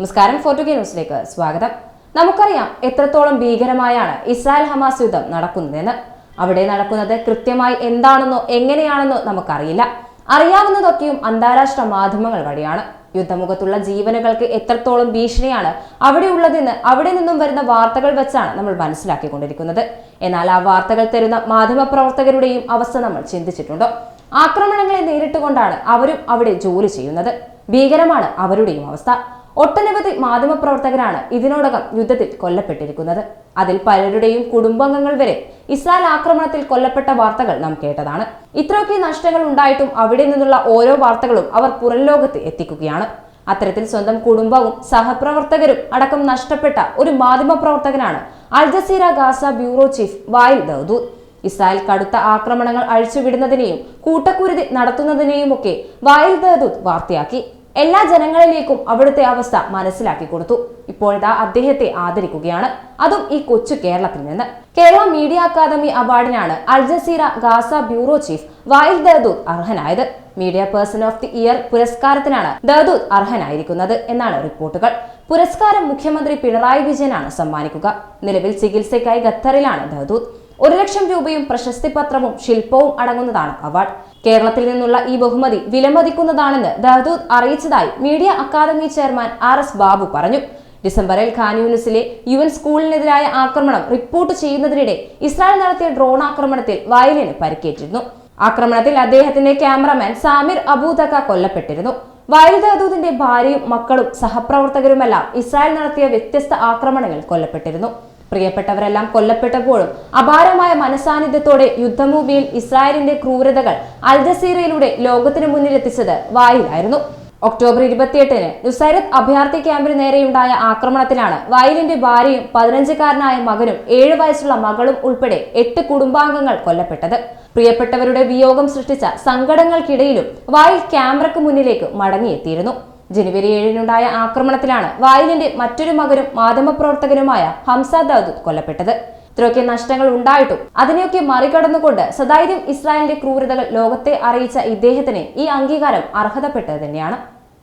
നമസ്കാരം ഫോർട്ടുഗേ ന്യൂസിലേക്ക് സ്വാഗതം. നമുക്കറിയാം എത്രത്തോളം ഭീകരമായാണ് ഇസ്രായേൽ ഹമാസ് യുദ്ധം നടക്കുന്നതെന്ന്. അവിടെ നടക്കുന്നത് കൃത്യമായി എന്താണെന്നോ എങ്ങനെയാണെന്നോ നമുക്കറിയില്ല. അറിയാവുന്നതൊക്കെയും അന്താരാഷ്ട്ര മാധ്യമങ്ങൾ വഴിയാണ്. യുദ്ധമുഖത്തുള്ള ജീവനുകൾക്ക് എത്രത്തോളം ഭീഷണിയാണ് അവിടെ ഉള്ളതെന്ന് അവിടെ നിന്നും വരുന്ന വാർത്തകൾ വെച്ചാണ് നമ്മൾ മനസ്സിലാക്കിക്കൊണ്ടിരിക്കുന്നത്. എന്നാൽ ആ വാർത്തകൾ തരുന്ന മാധ്യമപ്രവർത്തകരുടെയും അവസ്ഥ നമ്മൾ ചിന്തിച്ചിട്ടുണ്ടോ? ആക്രമണങ്ങളെ നേരിട്ടുകൊണ്ടാണ് അവരും അവിടെ ജോലി ചെയ്യുന്നത്. ഭീകരമാണ് അവരുടെയും അവസ്ഥ. ഒട്ടനവധി മാധ്യമപ്രവർത്തകരാണ് ഇതിനോടകം യുദ്ധത്തിൽ കൊല്ലപ്പെട്ടിരിക്കുന്നത്. അതിൽ പലരുടെയും കുടുംബാംഗങ്ങൾ വരെ ഇസ്രായേൽ ആക്രമണത്തിൽ കൊല്ലപ്പെട്ട വാർത്തകൾ നാം കേട്ടതാണ്. ഇത്രയൊക്കെ നഷ്ടങ്ങൾ ഉണ്ടായിട്ടും അവിടെ നിന്നുള്ള ഓരോ വാർത്തകളും അവർ പുറം ലോകത്ത് എത്തിക്കുകയാണ്. അത്തരത്തിൽ സ്വന്തം കുടുംബവും സഹപ്രവർത്തകരും അടക്കം നഷ്ടപ്പെട്ട ഒരു മാധ്യമപ്രവർത്തകനാണ് Al Jazeera Gaza bureau chief Wael Dahdouh. Israel കടുത്ത ആക്രമണങ്ങൾ അഴിച്ചുവിടുന്നതിനെയും കൂട്ടക്കുരുതി നടത്തുന്നതിനെയുമൊക്കെ വായിൽ ദൂത് വാർത്തയാക്കി. എല്ലാ ജനങ്ങളിലേക്കും അവിടുത്തെ അവസ്ഥ മനസ്സിലാക്കി കൊടുത്തു. ഇപ്പോഴത്തെ അദ്ദേഹത്തെ ആദരിക്കുകയാണ്. അതും ഈ കൊച്ചു കേരളത്തിൽ നിന്ന്. Kerala media academy അവാർഡിനാണ് Al Jazeera Gaza bureau chief Wael Dahdouh അർഹനായത്. Media person of the year പുരസ്കാരത്തിനാണ് Dahdouh അർഹനായിരിക്കുന്നത് എന്നാണ് റിപ്പോർട്ടുകൾ. പുരസ്കാരം മുഖ്യമന്ത്രി പിണറായി വിജയനാണ് സമ്മാനിക്കുക. നിലവിൽ ചികിത്സയ്ക്കായി ഖത്തറിലാണ് ദഹദൂത്ത് ഒരു ലക്ഷം രൂപയും പ്രശസ്തി പത്രവും ശില്പവും അടങ്ങുന്നതാണ് അവാർഡ്. കേരളത്തിൽ നിന്നുള്ള ഈ ബഹുമതി വിലമതിക്കുന്നതാണെന്ന് ദഹദൂദ് അറിയിച്ചതായി media academy chairman R S Babu പറഞ്ഞു. ഡിസംബറിൽ ഖാൻ യൂണിസിലെ യു എൻ സ്കൂളിനെതിരായ ആക്രമണം റിപ്പോർട്ട് ചെയ്യുന്നതിനിടെ ഇസ്രായേൽ നടത്തിയ ഡ്രോൺ ആക്രമണത്തിൽ വയലിന് പരിക്കേറ്റിരുന്നു. ആക്രമണത്തിൽ അദ്ദേഹത്തിന്റെ ക്യാമറമാൻ സാമിർ അബൂദക്ക കൊല്ലപ്പെട്ടിരുന്നു. ദഹദൂദിന്റെ ഭാര്യയും മക്കളും സഹപ്രവർത്തകരുമെല്ലാം ഇസ്രായേൽ നടത്തിയ വ്യത്യസ്ത ആക്രമണങ്ങൾ കൊല്ലപ്പെട്ടിരുന്നു. പ്രിയപ്പെട്ടവരെല്ലാം കൊല്ലപ്പെട്ടപ്പോഴും അപാരമായ മനസാന്നിധ്യത്തോടെ യുദ്ധഭൂമിയിൽ ഇസ്രായേലിന്റെ ക്രൂരതകൾ അൽ ജസീറയിലൂടെ ലോകത്തിനു മുന്നിലെത്തിച്ചത് വായിലായിരുന്നു. ഒക്ടോബർ ഇരുപത്തിയെട്ടിന് നുസൈറത്ത് അഭയാർത്ഥി ക്യാമ്പിന് നേരെയുണ്ടായ ആക്രമണത്തിലാണ് വയലിന്റെ ഭാര്യയും പതിനഞ്ചുകാരനായ മകനും ഏഴു വയസ്സുള്ള മകളും ഉൾപ്പെടെ എട്ട് കുടുംബാംഗങ്ങൾ കൊല്ലപ്പെട്ടത്. പ്രിയപ്പെട്ടവരുടെ വിയോഗം സൃഷ്ടിച്ച സങ്കടങ്ങൾക്കിടയിലും വായിൽ ക്യാമറയ്ക്ക് മുന്നിലേക്ക് മടങ്ങിയെത്തിയിരുന്നു. ജനുവരി ഏഴിനുണ്ടായ ആക്രമണത്തിലാണ് വായിലിന്റെ മറ്റൊരു മകനും മാധ്യമപ്രവർത്തകനുമായ ഹംസ ദാദൂദ് കൊല്ലപ്പെട്ടത്. ഇത്രയൊക്കെ നഷ്ടങ്ങൾ ഉണ്ടായിട്ടും അതിനെയൊക്കെ മറികടന്നുകൊണ്ട് സദാര്യം ഇസ്രായേലിന്റെ ക്രൂരതകൾ ലോകത്തെ അറിയിച്ച ഇദ്ദേഹത്തിന് ഈ അംഗീകാരം അർഹതപ്പെട്ടത് തന്നെയാണ്.